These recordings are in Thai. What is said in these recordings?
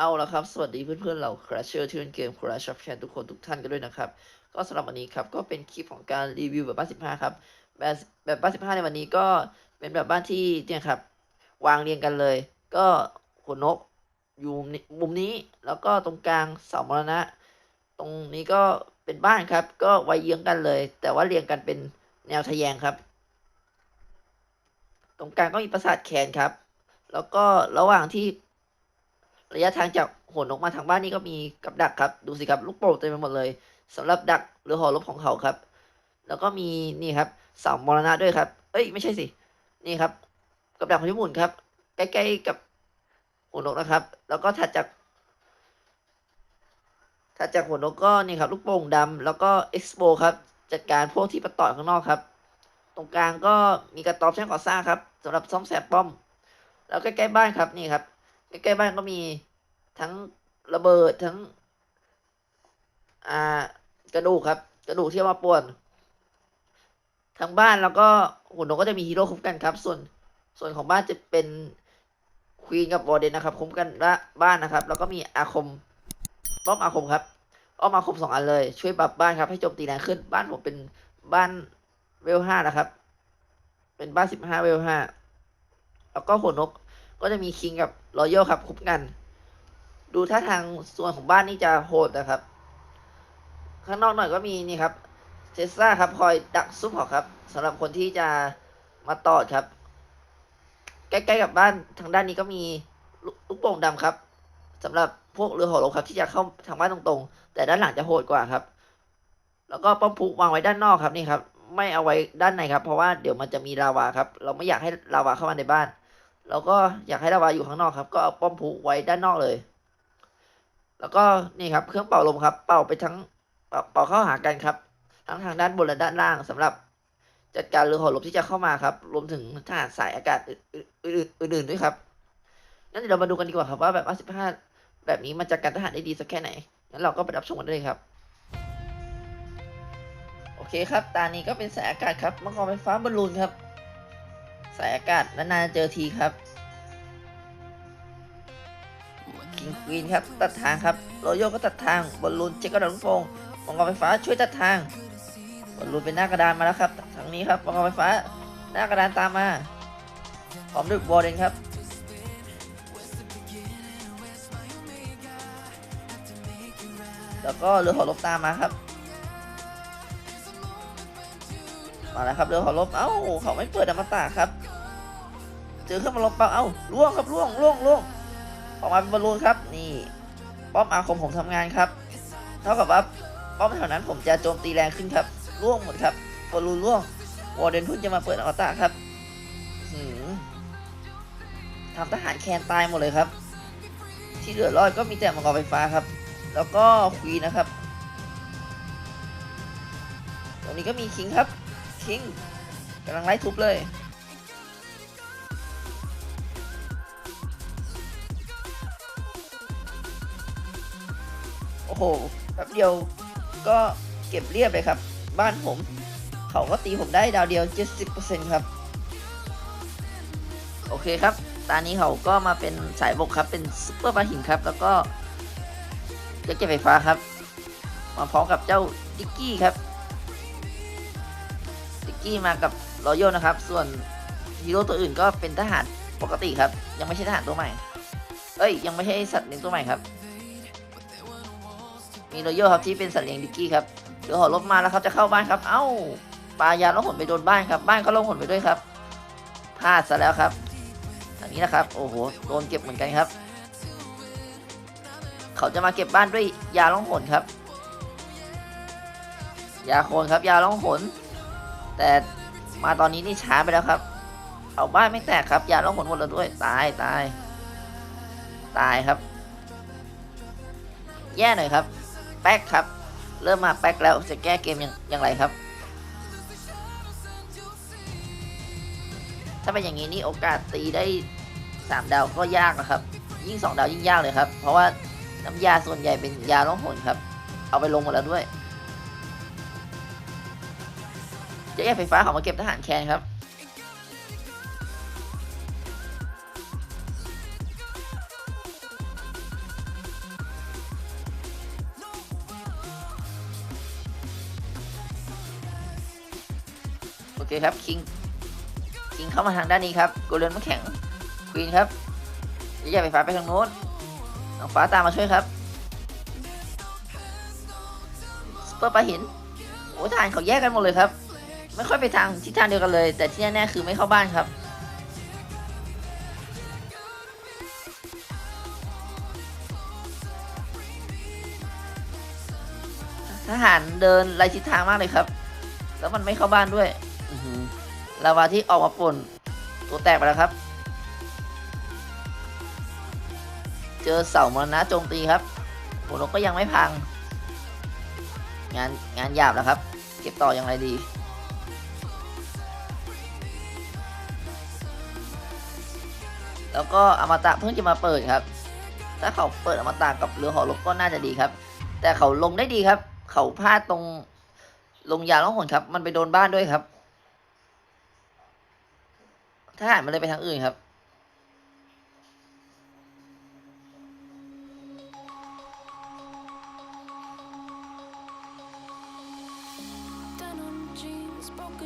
เอาละครับ สวัสดีเพื่อนๆเราคราชเชอร์ที่เล่นเกมคราชช็อปแชนทุกคนทุกท่านกันด้วยนะครับ ก็สำหรับวันนี้ครับ ก็เป็นคลิปของการรีวิวแบบบ้าน15ครับ แบบแบบบ้าน15ในวันนี้ก็เป็นแบบบ้านที่เนี่ยครับ วางเรียงกันเลย ก็หัวนกอยู่มุมนี้ แล้วก็ตรงกลางเสามรณะ ตรงนี้ก็เป็นบ้านครับ ก็ไว้เยื้องกันเลย แต่ว่าเรียงกันเป็นแนวทะแยงครับ ตรงกลางก็มีปราสาทแคนครับ แล้วก็ระหว่างที่ ระยะทางจากหัวนกมาทางบ้านนี่ก็มีกับดักครับ ดูสิครับลูกโป่งเต็มไปหมดเลยสำหรับดักหรือหอรบของเขาครับ แล้วก็มีนี่ครับเสามรณะด้วยครับ เอ้ยไม่ใช่สิ นี่ครับ กับดักพายุหมุนครับ ใกล้ๆกับหัวนกนะครับ แล้วก็ถัดจากถัดจากหัวนกก็นี่ครับลูกโป่งดำแล้วก็เอ็กซ์โปครับ จัดการพวกที่ประต่อข้างนอกครับ ตรงกลางก็มีกระต๊อบช่างก่อสร้างครับสำหรับซ่อมแซมป้อม แล้วใกล้ๆบ้านครับนี่ครับ ใกล้ๆบ้านก็มีทั้งระเบิดทั้ง อ่ากระดูกครับ กระดูกที่เอามาป่วนทั้งบ้านแล้วก็หุ่นนกก็จะมีฮีโร่คุ้มกันครับ ส่วนส่วนของบ้านจะเป็นควีนกับวอร์เดนนะครับ คุ้มกันละบ้านนะครับ แล้วก็มีอาคมป้อมอาคมครับป้อมอาคมสองอันเลย ช่วยปรับบ้านครับให้โจมตีแรงขึ้นบ้านผมเป็นบ้านเวลห้านะครับ เป็นบ้านสิบห้าเวลห้าแล้วก็หัวนกก็จะมีคิงกับ รอยัลครับคุ้มกัน ดูท่าทางส่วนของบ้านนี่จะโหดนะครับ ข้างนอกหน่อยก็มีนี่ครับเทสลาครับคอยดักซุปหอกครับสำหรับคนที่จะมาต่อครับ ใกล้ๆกับบ้านทางด้านนี้ก็มีลูกโป่งดำครับสำหรับพวกเรือหอลบครับ ที่จะเข้าทางบ้านตรงๆ แต่ด้านหลังจะโหดกว่าครับ แล้วก็ป้อมพุกวางไว้ด้านนอกครับนี่ครับ ไม่เอาไว้ด้านในครับ เพราะว่าเดี๋ยวมันจะมีลาวาครับ เราไม่อยากให้ลาวาเข้ามาในบ้าน แล้วก็อยากให้ระบายอยู่ข้างนอกครับ ก็เอาป้อมผูไว้ด้านนอกเลย แล้วก็นี่ครับเครื่องเป่าลมครับ เป่าไปทั้งเป่าเป่าเข้าหากันครับ ทั้งทางด้านบนและด้านล่างสำหรับ จัดการเรือหอลมที่จะเข้ามาครับ รวมถึงทหารสายอากาศอื่นๆอื่นๆด้วยครับงั้นเดี๋ยวเรามาดูกันดีกว่าครับว่าแบบ 55 แบบนี้มันจะการทหารได้ดีสักแค่ไหนงั้นเราก็ไปรับชมกันได้เลยครับโอเคครับ ตานี้ก็เป็นสายอากาศครับมังกรไฟฟ้าบอลลูนครับ สายอากาศนานๆเจอทีครับคิงควีนครับตัดทางครับโรโยก็ตัดทางบอลลูนเช็คกระดานลูกโป่งมังกรไฟฟ้าช่วยตัดทางบอลลูนเป็นหน้ากระดานมาแล้วครับทางนี้ครับมังกรไฟฟ้า หน้ากระดานตามมาพร้อมด้วยวอร์เดนครับแล้วก็เรือหอลบตามมาครับ มาแล้วครับเรือหอลบเอ้าเขาไม่เปิดอมตะครับ เจอเครื่องมาลบเปล่าเอ้าล่วงครับล่วงล่วงล่วงออกมาเป็นบอลลูนครับ นี่ป้อมอาคมผมทำงานครับ เท่ากับว่าป้อมแถวนั้นผมจะโจมตีแรงขึ้นครับล่วงหมดครับบอลลูนล่วงวอร์เดนพิ่งจะมาเปิดอมตะครับหืมทำทหารแคนตายหมดเลยครับ ที่เหลือรอดก็มีแต่มังกรไฟฟ้าครับ แล้วก็ควีนนะครับ ตรงนี้ก็มีคิงครับคิงกำลังไล่ทุบเลย โหแป๊บเดียวก็เก็บเรียบเลยครับ บ้านผม เขาก็ตีผมได้ดาวเดียว 70%ครับ โอเคครับ ตอนนี้เขาก็มาเป็นสายบกครับ เป็นซุปเปอร์ปลาหินครับ แล้วก็เจ้าเก็บไฟฟ้าครับ มาพร้อมกับเจ้าดิกกี้ครับ ดิกกี้มากับรอยัลนะครับ ส่วนฮีโร่ตัวอื่นก็เป็นทหารปกติครับ ยังไม่ใช่ทหารตัวใหม่ เอ้ย ยังไม่ใช่สัตว์เลี้ยงตัวใหม่ครับ มีรอยัลครับที่เป็นสัตว์เลี้ยงดิกกี้ครับเดี๋ยวหอลบมาแล้วครับจะเข้าบ้านครับ เอ้าปลายาล่องหนไปโดนบ้านครับ บ้านก็ล่องหนไปด้วยครับพลาดซะแล้วครับอันนี้นะครับ โอ้โหโดนเก็บเหมือนกันครับ เขาจะมาเก็บบ้านด้วยยาล่องหนครับ ยาโคนครับ ยาล่องหนแต่มาตอนนี้นี่ช้าไปแล้วครับเอาบ้านไม่แตกครับ ยาล่องหนหมดแล้วด้วยตายตายตายครับ แย่หน่อยครับ แป๊กครับ เริ่มมาแป๊กแล้วจะแก้เกมยังยังไรครับ ถ้าเป็นอย่างนี้นี่โอกาสตีได้สามดาวก็ยากนะครับ ยิ่งสองดาวยิ่งยากเลยครับ เพราะว่าน้ำยาส่วนใหญ่เป็นยาล่องหนครับ เอาไปลงหมดแล้วด้วยเจ๊ไฟฟ้าเขามาเก็บทหารแคนครับ เคครับคิงคิงเข้ามาทางด้านนี้ครับโกเลียนมาแข็งควีนครับอย่าไปฟ้าไปทางโน้นน้องฟ้าตามมาช่วยครับสเปอร์ปลาหินโอ้ทหารเขาแยกกันหมดเลยครับ ไม่ค่อยไปทางทิศทางเดียวกันเลย แต่ที่แน่ๆคือไม่เข้าบ้านครับทหารเดินไล่ทิศทางมากเลยครับ แล้วมันไม่เข้าบ้านด้วย ลาวาที่ออกมาป่น ตัวแตกไปแล้วครับ เจอเสามรณะโจมตีครับโหนกก็ยังไม่พัง งานงานหยาบแล้วครับ เก็บต่ออย่างไรดีแล้วก็อมตะเพิ่งจะมาเปิดครับ ถ้าเขาเปิดอมตะกับเรือหอรบก็น่าจะดีครับ แต่เขาลงได้ดีครับ เขาพลาดตรงลงยาล่องหนครับ มันไปโดนบ้านด้วยครับ ทหารมันเลยไปทางอื่นครับ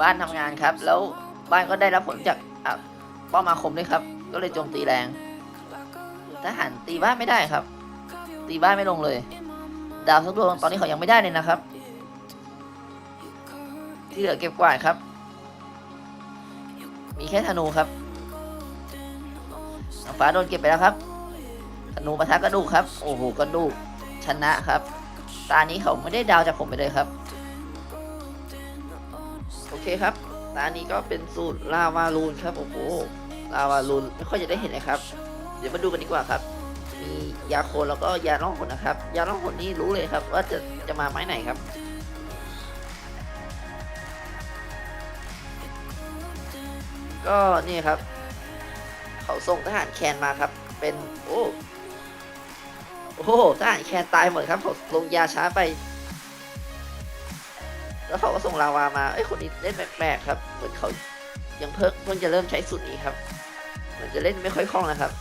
บ้านทำงานครับ แล้วบ้านก็ได้รับผลจากอะป้อมอาคมด้วยครับ ก็เลยโจมตีแรง ทหารตีบ้านไม่ได้ครับ ตีบ้านไม่ลงเลย ดาวสักดวงตอนนี้เขายังไม่ได้เลยนะครับ ที่เหลือเก็บกวาดครับ มีแค่ธนูครับน้องฟ้าโดนเก็บไปแล้วครับ ธนูปะทะกระดูกครับ โอ้โหกระดูกชนะครับ ตานี้เขาไม่ได้ดาวจากผมไปเลยครับ โอเคครับ ตานี้ก็เป็นสูตรลาวาลูนครับ โอ้โห ลาวาลูนไม่ค่อยจะได้เห็นเลยครับ เดี๋ยวมาดูกันดีกว่าครับ มียาโคนแล้วก็ยาล่องหนนะครับ ยาล่องหนนี่รู้เลยครับ ว่าจะจะมาไม้ไหนครับ ก็นี่ครับ เขาส่งทหารแคนมาครับ เป็นโอ้โอ้โหทหารแคนตายหมดครับเขาลงยาช้าไป แล้วเขาก็ส่งลาวามาเอ้ยคนนี้เล่นแปลกๆครับ เหมือนเขายังเพิ่งเพิ่งจะเริ่มใช้สูตรนี้ครับ เหมือนจะเล่นไม่ค่อยคล่องนะครับ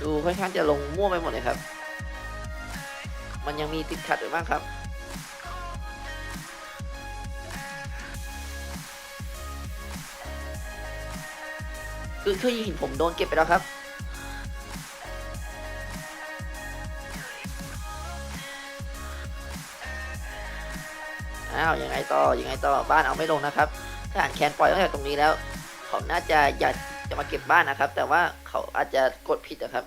ดูค่อนข้างจะลงมั่วไปหมดเลยครับ มันยังมีติดขัดอยู่บ้างครับ คือคือหินผมโดนเก็บไปแล้วครับ อ้าวยังไงต่อยังไงต่อบ้านเอาไม่ลงนะครับทหารแคนปล่อยตั้งแต่ตรงนี้แล้ว เขาน่าจะอยากจะมาเก็บบ้านนะครับ แต่ว่าเขาอาจจะกดผิดนะครับ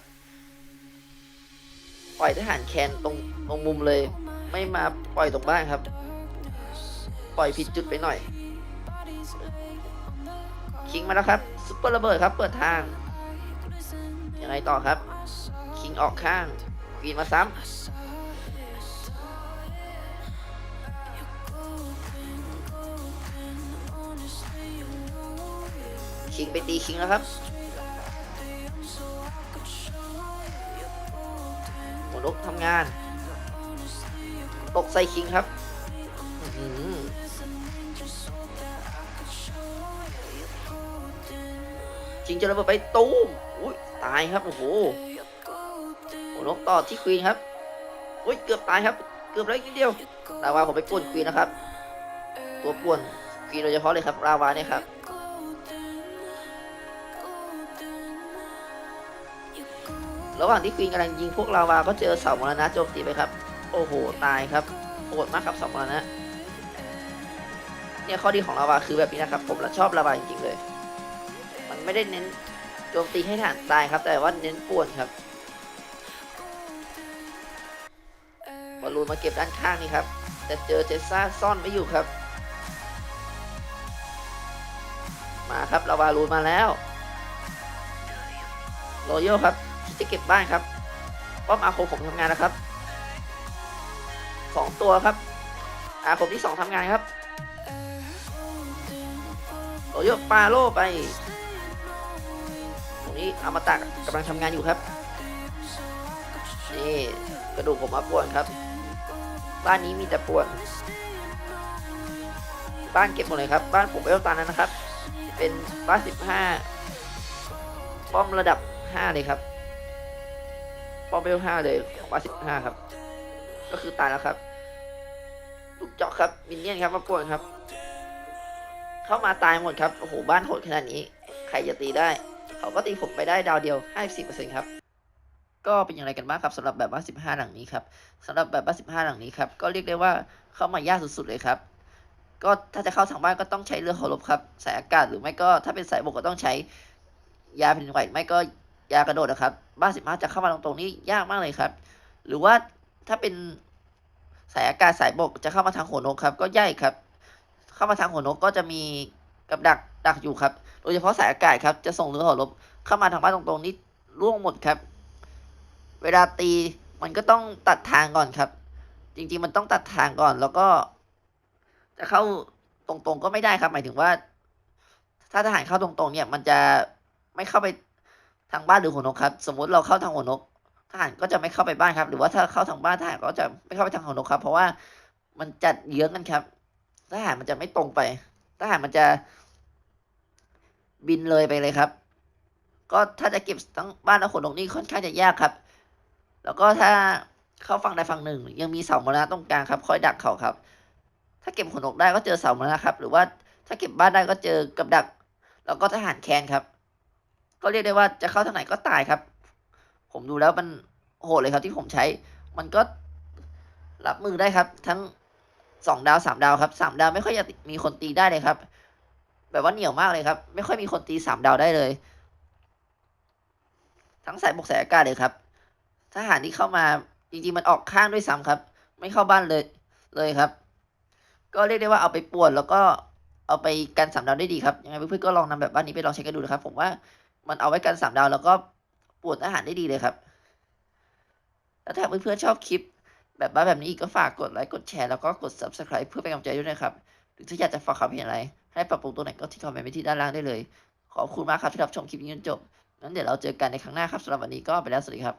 ปล่อยทหารแคนตรงตรงมุมเลย ไม่มาปล่อยตรงบ้านครับ ปล่อยผิดจุดไปหน่อย คิงมาแล้วครับซุปเปอร์ระเบิดครับเปิดทางยังไงต่อครับ คิงออกข้างกรีนมาซ้ำคิงไปตีคิงแล้วครับหมดกทำงาน ตกใส่คิงครับ อื้อหือคิงจะระเบิดไปตูมอุ้ยตายครับโอ้โหหมดกต่อที่ควีนครับอุ้ยเกือบตายครับ เกือบแล้วอีกนิดเดียวลาวาผมไปป่วนควีนนะครับ ตัวป่วนควีนโดยเฉพาะเลยครับลาวาเนี่ยครับระหว่างที่ควีนกำลังยิงพวกลาวาก็เจอเสามรณะโจมตีไปครับ โอ้โหตายครับโหดมากครับเสามรณะเนี่ยข้อดีของลาวาคือแบบนี้นะครับ ผมละชอบลาวาจริงๆเลย ไม่ได้เน้นโจมตีให้ฐานตายครับ แต่ว่าเน้นป่วนครับบอลลูนมาเก็บด้านข้างนี่ครับ แต่เจอเจซ่าซ่อนไม่อยู่ครับ มาครับลาวาลูนมาแล้วโรโยครับที่จะเก็บบ้านครับป้อมอาคมผมทำงานนะครับสองตัวครับ อาคมที่สองทำงานครับโรโยปาโลไป นี้อมตะกำลังทำงานอยู่ครับนี่กระดูกผมมาป่วนครับ บ้านนี้มีแต่ป่วน บ้านเก็บหมดเลยครับ บ้านผมเอลตานั้นนะครับ เป็นบ้านสิบห้าป้อมระดับห้าเลยครับ ป้อมเบลห้าเลยของบ้านสิบห้าครับ ก็คือตายแล้วครับลูกเจาะครับมินเนี่ยนครับมาป่วนครับ เข้ามาตายหมดครับโอ้โหบ้านโหดขนาดนี้ ใครจะตีได้ เขาก็ตีผมไปได้ดาวเดียว54%ครับ ก็เป็นอย่างไรกันบ้างครับสำหรับแบบว่า 15 หลังนี้ครับสำหรับแบบว่า 15 หลังนี้ครับก็เรียกได้ว่าเข้ามายากสุดๆเลยครับ ก็ถ้าจะเข้าทางบ้านก็ต้องใช้เรือเคารพครับสายอากาศหรือไม่ก็ถ้าเป็นสายบกก็ต้องใช้ยาแผ่นไหวไม่ก็ยากระโดดนะครับ บ้าน15จะเข้ามาตรงๆนี้ยากมากเลยครับ หรือว่าถ้าเป็นสายอากาศสายบกจะเข้ามาทางหัวนกครับ ก็ยากครับ เข้ามาทางหัวนกก็จะมีกับดักดักอยู่ครับ ดยเฉพาะสายอากาศครับ จะส่งเรือหอรบเข้ามาทางบ้านตรงๆนี้ร่วงหมดครับ เวลาตีมันก็ต้องตัดทางก่อนครับ จริง ๆ มันต้องตัดทางก่อน แล้วก็ จะเข้าตรงๆก็ไม่ได้ครับ หมายถึงว่า ถ้าทหารเข้าตรงๆ เนี่ย มันจะไม่เข้าไปทางบ้านหรือหัวนกครับ สมมุติเราเข้าทางหัวนกทหารก็จะไม่เข้าไปบ้านครับ หรือว่าถ้าเข้าทางบ้านทหารก็จะไม่เข้าไปทางหัวนกครับ เพราะว่ามันจัดเยื้องกันครับทหารมันจะไม่ตรงไปทหารมันจะ บินเลยไปเลยครับ ก็ถ้าจะเก็บทั้งบ้านและขนนกนี่ค่อนข้างจะยากครับ แล้วก็ถ้าเข้าฝั่งใดฝั่งหนึ่ง ยังมีเสามรณะตรงกลางครับ คอยดักเขาครับ ถ้าเก็บขนนกได้ก็เจอเสามรณะครับ หรือว่าถ้าเก็บบ้านได้ก็เจอกับดัก แล้วก็ทหารแคนครับ ก็เรียกได้ว่าจะเข้าทางไหนก็ตายครับ ผมดูแล้วมันโหดเลยครับที่ผมใช้ มันก็รับมือได้ครับ ทั้งสองดาวสามดาวครับสามดาวไม่ค่อยจะมีคนตีได้เลยครับ แบบว่าเหนียวมากเลยครับ ไม่ค่อยมีคนตีสามดาวได้เลย ทั้งสายบกสายอากาศเลยครับ ทหารที่เข้ามาจริงๆมันออกข้างด้วยซ้ำครับ ไม่เข้าบ้านเลยเลยครับ ก็เรียกได้ว่าเอาไปปวนแล้วก็เอาไปกันสามดาวได้ดีครับยังไงเพื่อนๆก็ลองนำแบบบ้านนี้ไปลองใช้กันดูนะครับ ผมว่ามันเอาไว้กันสามดาวแล้วก็ปวนทหารได้ดีเลยครับ แล้วถ้าเพื่อนๆชอบคลิป แบบบ้านแบบนี้อีกก็ฝากกดไลค์กดแชร์แล้วก็กด subscribe เพื่อเป็นกำลังใจด้วยนะครับ หรือถ้าอยากจะฝากความเห็นอะไร ให้ปรับปรุงตัวไหนก็ที่คอมเมนต์ไปที่ด้านล่างได้เลย ขอบคุณมากครับที่รับชมคลิปนี้จนจบงั้นเดี๋ยวเราเจอกันในครั้งหน้าครับสำหรับวันนี้ก็ไปแล้วสวัสดีครับ